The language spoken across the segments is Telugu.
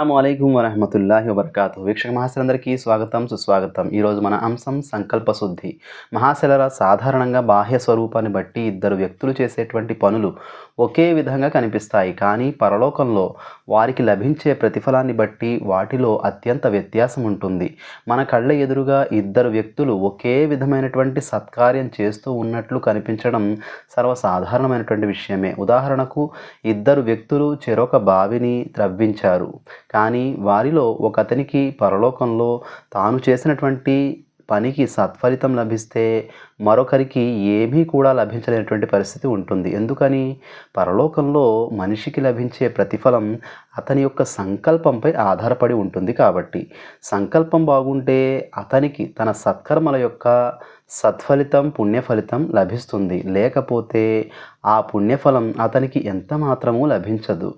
అస్సలం వరహమతుల్లాహి వబర్కాతు వీక్షక మహాశలందరికీ స్వాగతం సుస్వాగతం. ఈరోజు మన అంశం సంకల్ప శుద్ధి. మహాశలర సాధారణంగా బాహ్య స్వరూపాన్ని బట్టి ఇద్దరు వ్యక్తులు చేసేటువంటి పనులు ఒకే విధంగా కనిపిస్తాయి. కానీ పరలోకంలో వారికి లభించే ప్రతిఫలాన్ని బట్టి వాటిలో అత్యంత వ్యత్యాసం ఉంటుంది. మన కళ్ళ ఎదురుగా ఇద్దరు వ్యక్తులు ఒకే విధమైనటువంటి సత్కార్యం చేస్తూ ఉన్నట్లు కనిపించడం సర్వసాధారణమైనటువంటి విషయమే. ఉదాహరణకు ఇద్దరు వ్యక్తులు చెరొక బావిని త్రవ్వించారు. కానీ వారిలో ఒక అతనికి పరలోకంలో తాను చేసినటువంటి పనికి సత్ఫలితం లభిస్తే మరొకరికి ఏమీ కూడా లభించలేనటువంటి పరిస్థితి ఉంటుంది. ఎందుకని? పరలోకంలో మనిషికి లభించే ప్రతిఫలం అతని యొక్క సంకల్పంపై ఆధారపడి ఉంటుంది కాబట్టి. సంకల్పం బాగుంటే అతనికి తన సత్కర్మల యొక్క సత్ఫలితం పుణ్యఫలితం లభిస్తుంది. లేకపోతే ఆ పుణ్యఫలం అతనికి ఎంత మాత్రమూ లభించదు.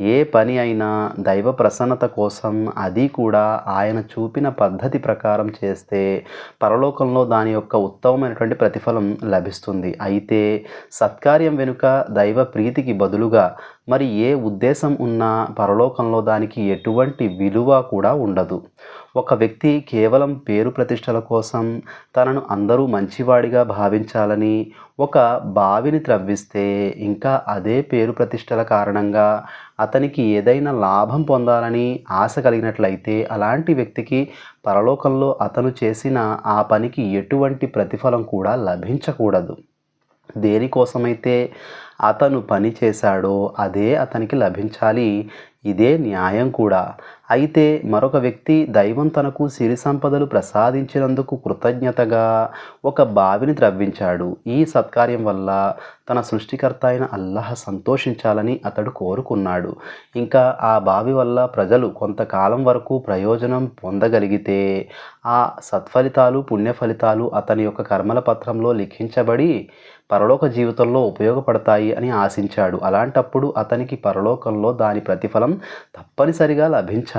ఏ పని అయినా దైవ ప్రసన్నత కోసం అది కూడా ఆయన చూపిన పద్ధతి ప్రకారం చేస్తే పరలోకంలో దాని యొక్క ఉత్తమమైనటువంటి ప్రతిఫలం లభిస్తుంది. అయితే సత్కార్యం వెనుక దైవ ప్రీతికి బదులుగా మరి ఏ ఉద్దేశం ఉన్నా పరలోకంలో దానికి ఎటువంటి విలువ కూడా ఉండదు. ఒక వ్యక్తి కేవలం పేరు ప్రతిష్టల కోసం తనను అందరూ మంచివాడిగా భావించాలని ఒక బావిని త్రవ్విస్తే ఇంకా అదే పేరు ప్రతిష్టల కారణంగా అతనికి ఏదైనా లాభం పొందాలని ఆశ కలిగినట్లయితే అలాంటి వ్యక్తికి పరలోకంలో అతను చేసిన ఆ పనికి ఎటువంటి ప్రతిఫలం కూడా లభించకూడదు. దేనికోసమైతే అతను పని చేశాడో అదే అతనికి లభించాలి. ఇదే న్యాయం కూడా. అయితే మరొక వ్యక్తి దైవం తనకు సిరి సంపదలు ప్రసాదించినందుకు కృతజ్ఞతగా ఒక బావిని త్రవ్వించాడు. ఈ సత్కార్యం వల్ల తన సృష్టికర్త అయిన అల్లాహ్ సంతోషించాలని అతడు కోరుకున్నాడు. ఇంకా ఆ బావి వల్ల ప్రజలు కొంతకాలం వరకు ప్రయోజనం పొందగలిగితే ఆ సత్ఫలితాలు పుణ్య ఫలితాలు అతని యొక్క కర్మల పత్రంలో లిఖించబడి పరలోక జీవితంలో ఉపయోగపడతాయి అని ఆశించాడు. అలాంటప్పుడు అతనికి పరలోకంలో దాని ప్రతిఫలం తప్పనిసరిగా లభించాలి.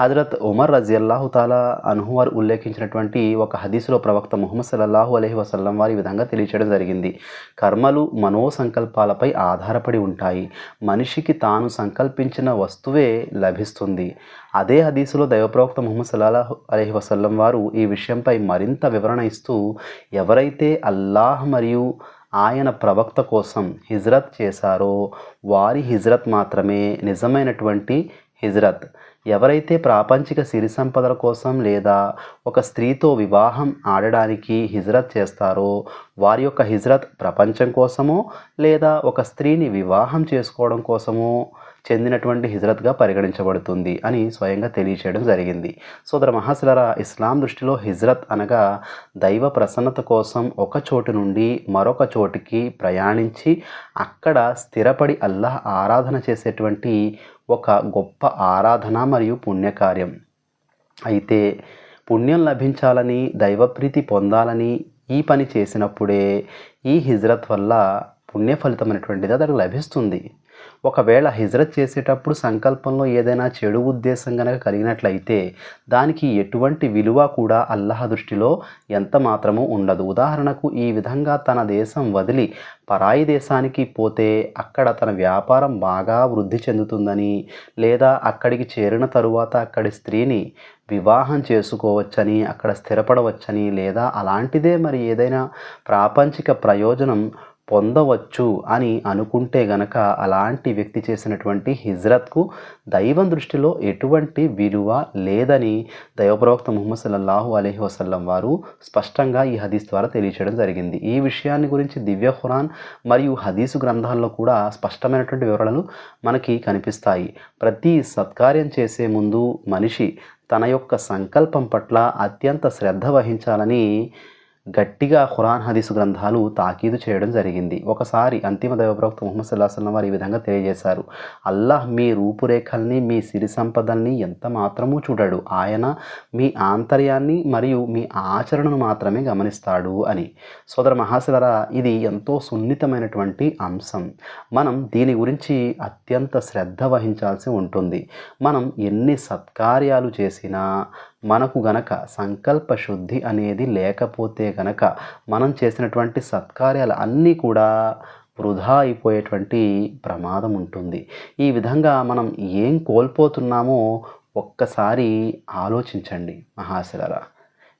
హజరత్ ఉమర్ రజియల్లాహు తాలా అనుహువారు ఉల్లేఖించినటువంటి ఒక హదీసులో ప్రవక్త ముహమ్మద్ సల్లల్లాహు అలహి వసల్లం వారి విధంగా తెలియచేయడం జరిగింది. కర్మలు మనోసంకల్పాలపై ఆధారపడి ఉంటాయి. మనిషికి తాను సంకల్పించిన వస్తువే లభిస్తుంది. అదే హదీసులో దైవప్రవక్త ముహమ్మద్ సల్లాహు అలహి వసల్లం వారు ఈ విషయంపై మరింత వివరణ ఇస్తూ ఎవరైతే అల్లాహ్ మరియు ఆయన ప్రవక్త కోసం హిజ్రత్ చేశారో వారి హిజ్రత్ మాత్రమే నిజమైనటువంటి హిజ్రత్. ఎవరైతే ప్రాపంచిక సిరి సంపదల కోసం లేదా ఒక స్త్రీతో వివాహం ఆడడానికి హిజ్రత్ చేస్తారో వారి యొక్క హిజ్రత్ ప్రపంచం కోసమో లేదా ఒక స్త్రీని వివాహం చేసుకోవడం కోసమో చెందినటువంటి హిజ్రత్గా పరిగణించబడుతుంది అని స్వయంగా తెలియచేయడం జరిగింది. సోదర మహాశిలరా ఇస్లాం దృష్టిలో హిజ్రత్ అనగా దైవ ప్రసన్నత కోసం ఒక చోటు నుండి మరొక చోటికి ప్రయాణించి అక్కడ స్థిరపడి అల్లాహ్ ఆరాధన చేసేటువంటి ఒక గొప్ప ఆరాధన మరియు పుణ్యకార్యం. అయితే పుణ్యం లభించాలని దైవప్రీతి పొందాలని ఈ పని చేసినప్పుడే ఈ హిజ్రత్ వల్ల పుణ్య ఫలితం అనేటువంటిది అతనికి లభిస్తుంది. ఒకవేళ హిజ్రత్ చేసేటప్పుడు సంకల్పంలో ఏదైనా చెడు ఉద్దేశం కనుక కలిగినట్లయితే దానికి ఎటువంటి విలువ కూడా అల్లహ దృష్టిలో ఎంత మాత్రము ఉండదు. ఉదాహరణకు ఈ విధంగా తన దేశం వదిలి పరాయి దేశానికి పోతే అక్కడ తన వ్యాపారం బాగా వృద్ధి చెందుతుందని లేదా అక్కడికి చేరిన తరువాత అక్కడి స్త్రీని వివాహం చేసుకోవచ్చని అక్కడ స్థిరపడవచ్చని లేదా అలాంటిదే మరి ఏదైనా ప్రాపంచిక ప్రయోజనం పొందవచ్చు అని అనుకుంటే గనక అలాంటి వ్యక్తి చేసినటువంటి హిజ్రత్కు దైవం దృష్టిలో ఎటువంటి విలువ లేదని దైవప్రవక్త ముహమ్మద్ సల్లల్లాహు అలహి వసల్లం వారు స్పష్టంగా ఈ హదీస్ ద్వారా తెలియచేయడం జరిగింది. ఈ విషయాన్ని గురించి దివ్య ఖురాన్ మరియు హదీసు గ్రంథాల్లో కూడా స్పష్టమైనటువంటి వివరాలు మనకి కనిపిస్తాయి. ప్రతి సత్కార్యం చేసే ముందు మనిషి తన యొక్క సంకల్పం పట్ల అత్యంత శ్రద్ధ వహించాలని గట్టిగా ఖురాన్ హదీసు గ్రంథాలు తాకీదు చేయడం జరిగింది. ఒకసారి అంతిమ దైవప్రవక్త ముహమ్మద్ సల్లాహ్ వారు ఈ విధంగా తెలియజేశారు. అల్లాహ్ మీ రూపురేఖల్ని మీ సిరి సంపదల్ని ఎంత మాత్రమూ చూడడు. ఆయన మీ ఆంతర్యాన్ని మరియు మీ ఆచరణను మాత్రమే గమనిస్తాడు అని. సోదర మహాశిలరా ఇది ఎంతో సున్నితమైనటువంటి అంశం. మనం దీని గురించి అత్యంత శ్రద్ధ వహించాల్సి ఉంటుంది. మనం ఎన్ని సత్కార్యాలు చేసినా మనకు గనక సంకల్ప శుద్ధి అనేది లేకపోతే గనక మనం చేసినటువంటి సత్కార్యాలు అన్నీ కూడా వృధా అయిపోయేటువంటి ప్రమాదం ఉంటుంది. ఈ విధంగా మనం ఏం కోల్పోతున్నామో ఒక్కసారి ఆలోచించండి మహాశిలరా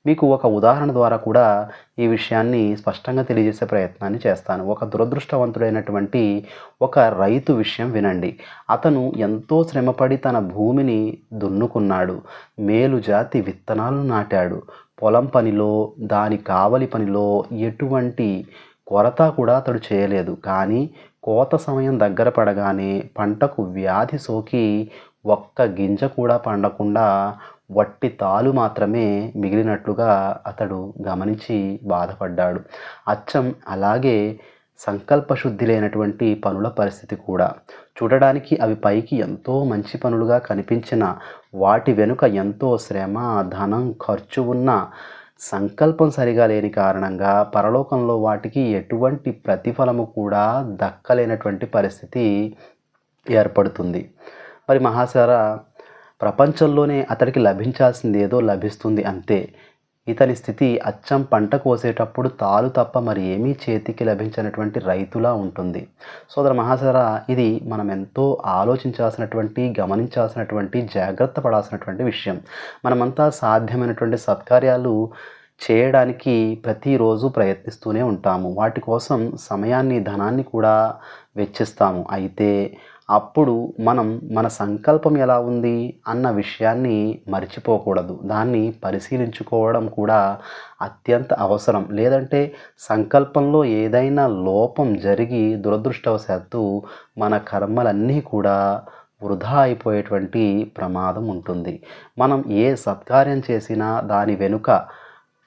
మీకు ఒక ఉదాహరణ ద్వారా కూడా ఈ విషయాన్ని స్పష్టంగా తెలియజేసే ప్రయత్నాన్ని చేస్తాను. ఒక దురదృష్టవంతుడైనటువంటి ఒక రైతు విషయం వినండి. అతను ఎంతో శ్రమపడి తన భూమిని దున్నుకున్నాడు. మేలు జాతి విత్తనాలు నాటాడు. పొలం పనిలో దాని కావలి పనిలో ఎటువంటి కొరత కూడా అతడు చేయలేదు. కానీ కోత సమయం దగ్గర పడగానే పంటకు వ్యాధి సోకి ఒక్క గింజ కూడా పండకుండా వట్టి తాలు మాత్రమే మిగిలినట్లుగా అతడు గమనించి బాధపడ్డాడు. అచ్చం అలాగే సంకల్పశుద్ధి లేనటువంటి పనుల పరిస్థితి కూడా. చూడడానికి అవి పైకి ఎంతో మంచి పనులుగా కనిపించిన వాటి వెనుక ఎంతో శ్రమ ధనం ఖర్చు ఉన్న సంకల్పం సరిగా లేని కారణంగా పరలోకంలో వాటికి ఎటువంటి ప్రతిఫలము కూడా దక్కలేనటువంటి పరిస్థితి ఏర్పడుతుంది. మరి మహాసార ప్రపంచంలోనే అతడికి లభించాల్సింది ఏదో లభిస్తుంది అంతే. ఇతని స్థితి అచ్చం పంట కోసేటప్పుడు తాలు తప్ప మరి ఏమీ చేతికి లభించినటువంటి రైతులా ఉంటుంది. సోదర మహాసర ఇది మనం ఎంతో ఆలోచించాల్సినటువంటి గమనించాల్సినటువంటి జాగ్రత్త పడాల్సినటువంటి విషయం. మనమంతా సాధ్యమైనటువంటి సత్కార్యాలు చేయడానికి ప్రతిరోజు ప్రయత్నిస్తూనే ఉంటాము. వాటి కోసం సమయాన్ని ధనాన్ని కూడా వెచ్చిస్తాము. అయితే అప్పుడు మనం మన సంకల్పం ఎలా ఉంది అన్న విషయాన్ని మర్చిపోకూడదు. దాన్ని పరిశీలించుకోవడం కూడా అత్యంత అవసరం. లేదంటే సంకల్పంలో ఏదైనా లోపం జరిగి దురదృష్టవశాత్తు మన కర్మలన్నీ కూడా వృధా అయిపోయేటువంటి ప్రమాదం ఉంటుంది. మనం ఏ సత్కార్యం చేసినా దాని వెనుక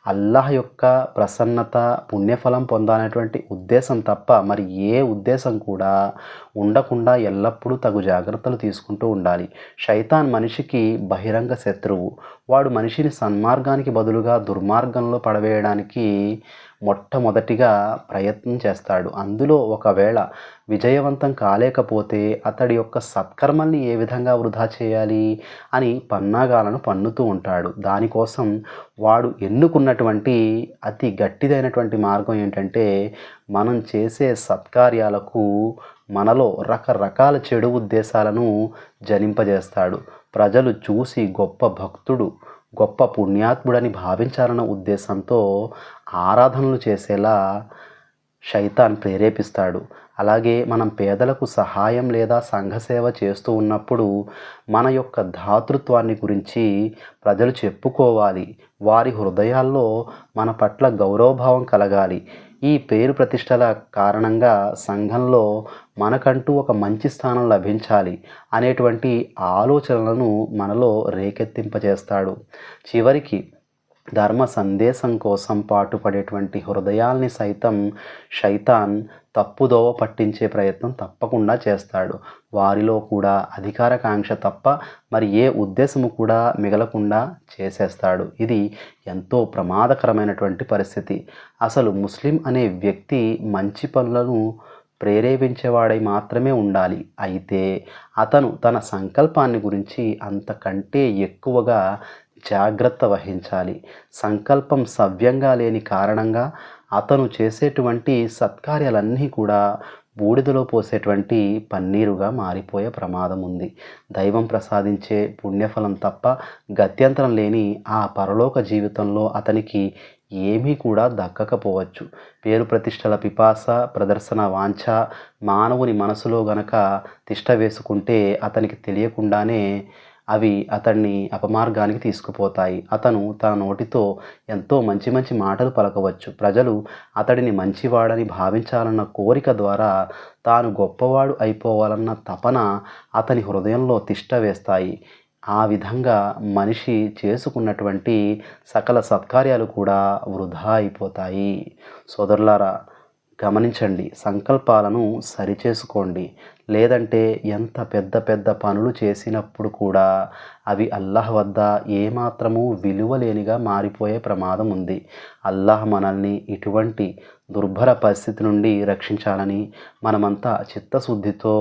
అల్లాహ్ యొక్క ప్రసన్నత పుణ్యఫలం పొందాలనేటువంటి ఉద్దేశం తప్ప మరి ఏ ఉద్దేశం కూడా ఉండకుండా ఎల్లప్పుడూ తగు జాగ్రత్తలు తీసుకుంటూ ఉండాలి. శైతాన్ మనిషికి బహిరంగ శత్రువు. వాడు మనిషిని సన్మార్గానికి బదులుగా దుర్మార్గంలో పడవేయడానికి మొట్టమొదటిగా ప్రయత్నం చేస్తాడు. అందులో ఒకవేళ విజయవంతం కాలేకపోతే అతడి యొక్క సత్కర్మల్ని ఏ విధంగా వృధా చేయాలి అని పన్నాగాలను పన్నుతూ ఉంటాడు. దానికోసం వాడు ఎన్నుకున్నటువంటి అతి గట్టిదైనటువంటి మార్గం ఏంటంటే మనం చేసే సత్కార్యాలకు మనలో రకరకాల చెడు ఉద్దేశాలను జనింపజేస్తాడు. ప్రజలు చూసి గొప్ప భక్తుడు గొప్ప పుణ్యాత్ముడని భావించాలన్న ఉద్దేశంతో ఆరాధనలు చేసేలా శైతాన్ ప్రేరేపిస్తాడు. అలాగే మనం పేదలకు సహాయం లేదా సంఘసేవ చేస్తూ ఉన్నప్పుడు మన యొక్క ధాతృత్వాన్ని గురించి ప్రజలు చెప్పుకోవాలి. వారి హృదయాల్లో మన పట్ల గౌరవభావం కలగాలి. ఈ పేరు ప్రతిష్టల కారణంగా సంఘంలో మనకంటూ ఒక మంచి స్థానం లభించాలి అనేటువంటి ఆలోచనలను మనలో రేకెత్తింపజేస్తాడు. చివరికి ధర్మ సందేశం కోసం పాటుపడేటువంటి హృదయాల్ని సైతం శైతాన్ తప్పుదోవ పట్టించే ప్రయత్నం తప్పకుండా చేస్తాడు. వారిలో కూడా అధికారకాంక్ష తప్ప మరి ఏ ఉద్దేశము కూడా మిగలకుండా చేసేస్తాడు. ఇది ఎంతో ప్రమాదకరమైనటువంటి పరిస్థితి. అసలు ముస్లిం అనే వ్యక్తి మంచి పనులను ప్రేరేపించేవాడై మాత్రమే ఉండాలి. అయితే అతను తన సంకల్పాన్ని గురించి అంతకంటే ఎక్కువగా జాగ్రత్త వహించాలి. సంకల్పం సవ్యంగా లేని కారణంగా అతను చేసేటువంటి సత్కార్యాలన్నీ కూడా బూడిదలో పోసేటువంటి పన్నీరుగా మారిపోయే ప్రమాదం ఉంది. దైవం ప్రసాదించే పుణ్యఫలం తప్ప గత్యంతరం లేని ఆ పరలోక జీవితంలో అతనికి ఏమీ కూడా దక్కకపోవచ్చు. పేరు ప్రతిష్టల పిపాస ప్రదర్శన వాంఛ మానవుని మనసులో గనక తిష్ట వేసుకుంటే అతనికి తెలియకుండానే అవి అతన్ని అపమార్గానికి తీసుకుపోతాయి. అతను తన నోటితో ఎంతో మంచి మంచి మాటలు పలకవచ్చు. ప్రజలు అతడిని మంచివాడని భావించాలన్న కోరిక ద్వారా తాను గొప్పవాడు అయిపోవాలన్న తపన అతని హృదయంలో తిష్ట వేస్తాయి. ఆ విధంగా మనిషి చేసుకున్నటువంటి సకల సత్కార్యాలు కూడా వృధా అయిపోతాయి. సోదరులారా గమనించండి సంకల్పాలను సరిచేసుకోండి. లేదంటే ఎంత పెద్ద పెద్ద పనులు చేసినప్పుడు కూడా అవి అల్లాహ్ వద్ద ఏమాత్రము విలువలేనిగా మారిపోయే ప్రమాదం ఉంది. అల్లాహ్ మనల్ని ఇటువంటి దుర్భర పరిస్థితి నుండి రక్షించాలని మనమంతా చిత్తశుద్ధితో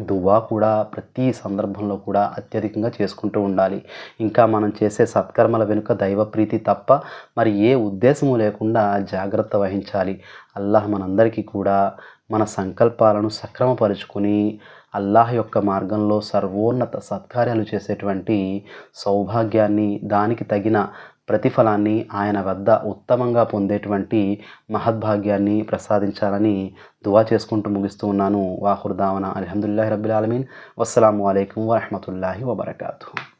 దువ్వా కూడా ప్రతి సందర్భంలో కూడా అత్యధికంగా చేసుకుంటూ ఉండాలి. ఇంకా మనం చేసే సత్కర్మల వెనుక దైవ ప్రీతి తప్ప మరి ఏ ఉద్దేశము లేకుండా జాగ్రత్త వహించాలి. అల్లాహ్ మనందరికీ కూడా మన సంకల్పాలను సక్రమపరుచుకొని అల్లాహ్ యొక్క మార్గంలో సర్వోన్నత సత్కార్యాలు చేసేటువంటి సౌభాగ్యాన్ని దానికి తగిన ప్రతిఫలాన్ని ఆయన వద్ద ఉత్తమంగా పొందేటువంటి మహద్భాగ్యాన్ని ప్రసాదించాలని దువా చేసుకుంటూ ముగిస్తూ ఉన్నాను. వాహుర్దావన అలహదుల్లాహి రబ్బిల్ ఆలమీన్. వస్సలాము అలైకుం వరహమతుల్లాహి వబర్కూ